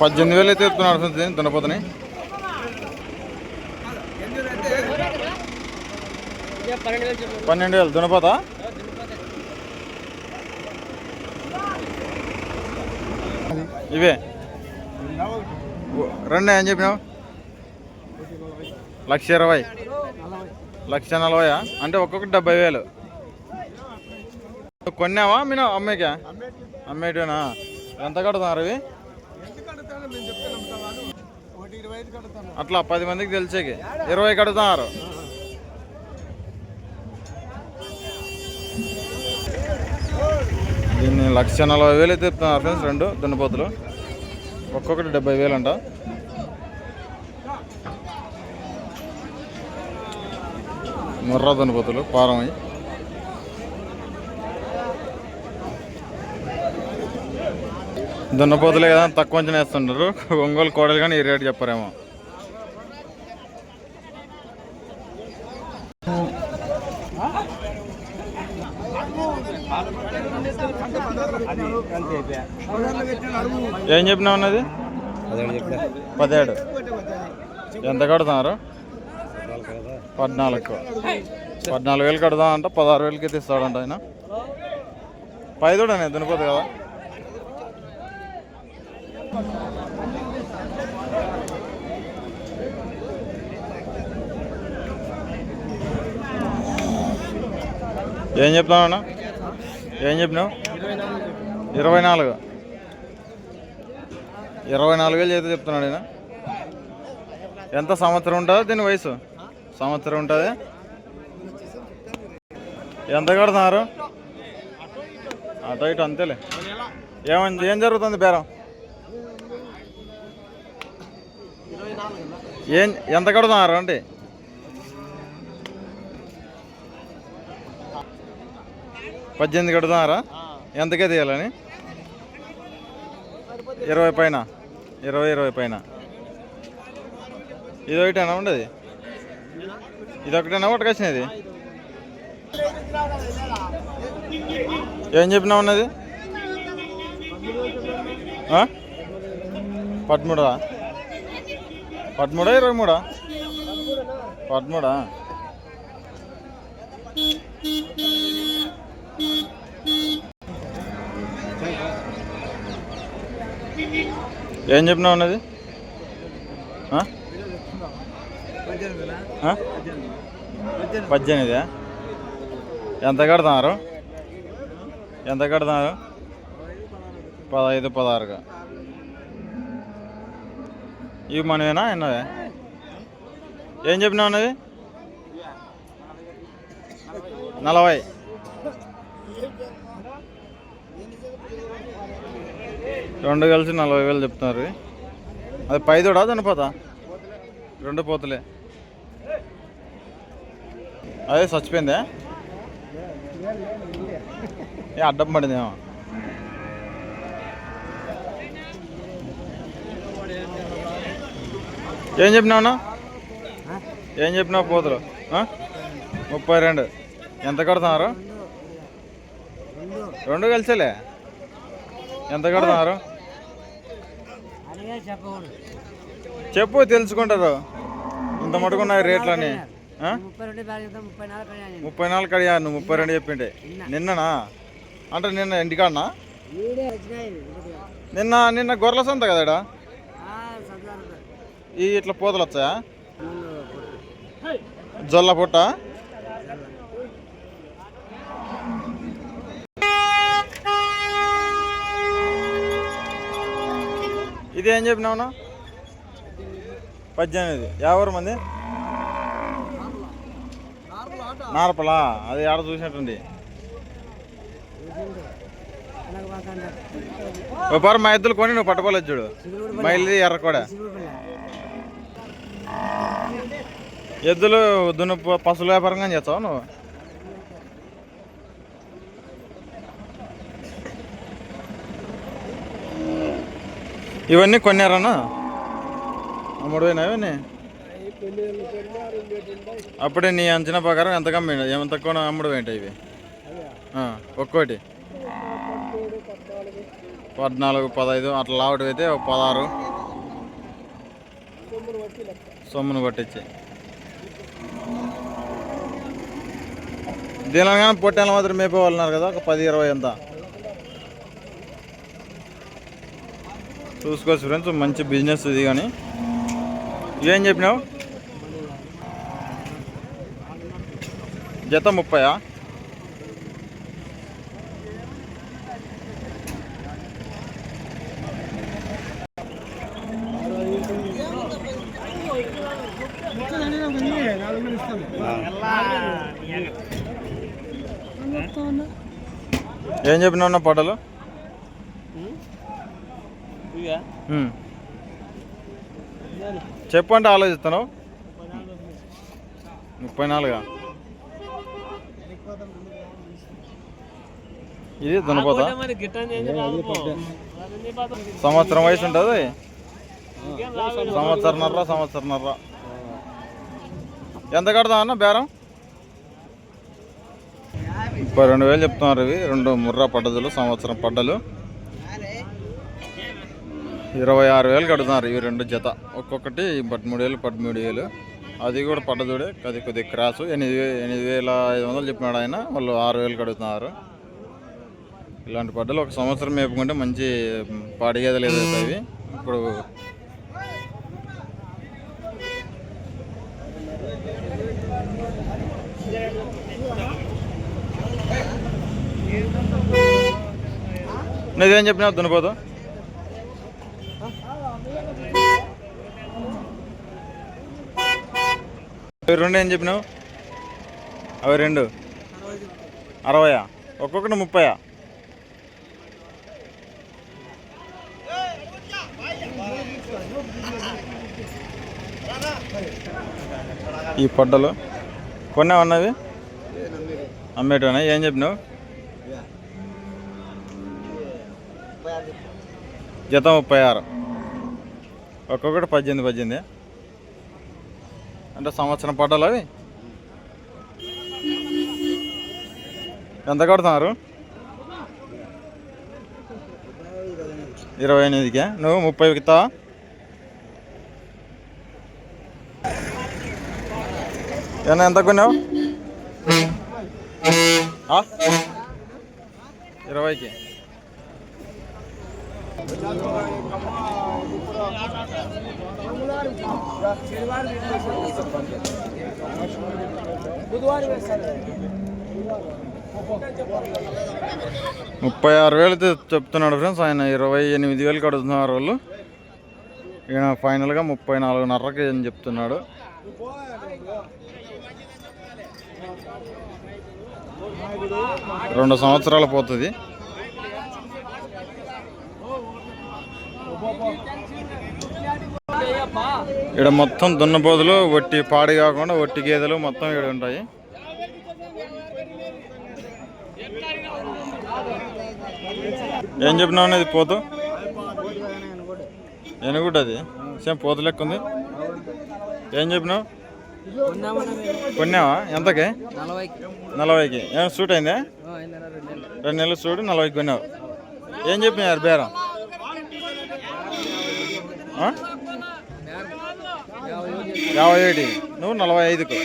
పద్దెనిమిది వేలు అయితే ఎత్తున్నారు దున్నపోతని. పన్నెండు వేలు దున్నపోత? ఇవే. రండి ఏం చెప్పినావు? లక్ష ఇరవై. లక్ష నలభై అంటే ఒక్కొక్కటి డెబ్బై వేలు. కొన్నావా మీనా అమ్మేకా అమ్మేటేనా ఎంత కడుతున్నారు అవి? అట్లా పది మందికి తెలిసేకి. ఇరవై కడుతున్నారు. దీన్ని లక్ష నలభై వేలు అయితే చెప్తున్నారు ఫ్రెండ్స్ రెండు దున్నపోతులు. ఒక్కొక్కటి డెబ్బై వేలు అంట ముర్రా దున్నపోతులు పారమై దున్నపోతులే కదా తక్కువ అంచనా వేస్తుంటారు. ఒంగోలు కోడలు కానీ ఈ రేటు చెప్పారేమో. ఏం చెప్పినా ఉన్నది పదిహేడు. ఎంత కడుతున్నారు? పద్నాలుగు పద్నాలుగు. వేలు కడదాం అంట పదహారు వేలకి తీస్తాడంట ఆయన. పైదోడనే దునిపోతుంది కదా? ఏం చెప్తావు అన్న? ఏం చెప్పినావు? ఇరవై నాలుగు. ఇరవై నాలుగు వేలు చేతి చెప్తున్నాడు ఆయన. ఎంత సంవత్సరం ఉంటుందో దీని వయసు? సంవత్సరం ఉంటుంది. ఎంత కడుతున్నారు? అటు ఇటు అంతేలే. ఏమని ఏం జరుగుతుంది బేరం? ఏం ఎంత కడుతున్నారు అంటే పద్దెనిమిది కడుతున్నారా? ఎంతకే తీయాలని? ఇరవై పైన. ఇరవై ఇరవై పైన. ఇది ఒకటేనా ఉండదు? ఇది ఒకటేనా ఒకటి వచ్చినది ఏం చెప్పినా ఉన్నది ఆ? పదమూడా? పదమూడా ఇరవై మూడా? పదమూడా? ఏం చెప్పినా ఉన్నది ఆ? పద్దెనిమిదా. ఎంత కడుతున్నారు? ఎంత కడుతున్నారు? పదహైదు పదహారుగా. ఇవి మనవేనా? ఎన్నవే? ఏం చెప్పినా ఉన్నది నలభై. రెండు కలిసి నలభై వేలు చెప్తున్నారు. అది పైదోడా? చనిపోతా రెండు పోతలే. అదే చచ్చిపోయిందే? ఏ అడ్డం పడిందేమో ఏం చెప్పినావునా ఏం చెప్పినావు పోతులు? ముప్పై రెండు. ఎంత కడుతున్నారు? రెండు కలిసేలే. ఎంత కడుతున్నారు? చెప్పు తెలుసుకుంటారు. ఇంత మటుకున్నాయి రేట్లని ముప్పై నాలుగు కడియా నువ్వు ముప్పై రెండు చెప్పిండే నిన్ననా? అంటే నిన్న ఇంటికాడనా? నిన్న నిన్న గొర్రెల సంత సంతానం ఈ ఇట్లా పోతలు వచ్చాయా? జొల్ల పుట్ట? ఇది ఏం చెప్పినావునా? పద్దెనిమిది. ఎవరు మంది? నార్పలా అది ఆడ చూసినట్టుంది. ఒకసారి మా ఎద్దులు కొని నువ్వు పట్టుకోలేదు చూడు. మా ఇల్లు ఎర్ర కూడా. ఎద్దులు దున్ను పశువుల వ్యాపారంగా చేస్తావు నువ్వు? ఇవన్నీ కొన్నారన్నా మూడు పోయినా ఇవన్నీ? అప్పుడే నీ అంచనా ప్రకారం ఎంత కమ్మి ఎంత తక్కువ అమ్ముడు ఏంటి ఇవి? ఒక్కోటి. పద్నాలుగు పదహైదు అట్లా లావటి అయితే ఒక పదహారు. సొమ్మును పట్టించి దీనిలో కానీ పొట్టేళ్ళు మాత్రం మేపేవాళ్ళన్నారు కదా ఒక పది ఇరవై ఎంత చూసుకోవచ్చు ఫ్రెండ్స్ మంచి బిజినెస్ ఇది కానీ. ఏం చెప్పినావు? జత ముప్పయా? ఏం చెప్పినా పాటలు? చెప్పంటే ఆలోచిస్తాను ముప్పై నాలుగా? ఇది దున్నపోత సంవత్సరం వయసు ఉంటుంది సంవత్సరంన్నర సంవత్సరంన్నర ఎంత కడతాం అన్న బేరం? ముప్పై రెండు వేలు చెప్తున్నారు ఇవి. రెండు ముర్రా పడ్డదులు సంవత్సరం పడ్డలు. ఇరవై ఆరు వేలు కడుతున్నారు ఇవి రెండు జత. ఒక్కొక్కటి పదమూడు వేలు పదమూడు వేలు. అది కూడా పడ్డదుడే అది కొద్దిగా క్రాసు. ఎనిమిది ఎనిమిది వేల ఐదు వందలు చెప్పినాడు ఆయన. వాళ్ళు ఆరు వేలు కడుగుతున్నారు ఇలాంటి పడ్డలు ఒక సంవత్సరం మేపుకుంటే మంచి పాడి గేదెలు ఏదైతే ఇప్పుడు నువ్వేం చెప్పినావు దున్నపోతు? అవి రెండు ఏం చెప్పినావు? అవి రెండు. అరవయా? ఒక్కొక్కటి ముప్పయా? ఈ పొడ్డలు కొన్నా ఉన్నవి అమ్మేటోనా ఏం చెప్పినావు? జత ముప్పై ఆరు. ఒక్కొక్కటి పద్దెనిమిది పద్దెనిమిది. అంటే సంవత్సరం పడ్డాలు అవి ఎంత కడుతున్నారు? ఇరవై ఎనిమిదికే? నువ్వు ముప్పై ఇస్తావా ఏమన్నా ఎంత కొన్నావు? ఇరవైకి. ముప్పై ఆరు వేలు చెప్తున్నాడు ఫ్రెండ్స్ ఆయన ఇరవై ఎనిమిది వేలు కడుతున్నారు వాళ్ళు. ఈయన ఫైనల్గా ముప్పై నాలుగున్నరకి అని చెప్తున్నాడు. రెండు సంవత్సరాలు పోతుంది. ఇక్కడ మొత్తం దున్నపోతులు వట్టి పాడి కాకుండా వట్టి గేదెలు మొత్తం ఇక్కడ ఉంటాయి. ఏం చెప్పినావు అనేది పోతు? ఎనుగుడ్డ అది? సేమ్ పోతు లెక్క ఉంది. ఏం చెప్పినావు? కొన్నావా? ఎంతకి? నలభైకి. ఏమైనా ఏం సూట్ అయిందా? రెండు నెలలు సూట్ నలభైకి కొన్నావు. ఏం చెప్పినారు బేరం. యాభై ఒకటి నువ్వు నలభై ఐదుకు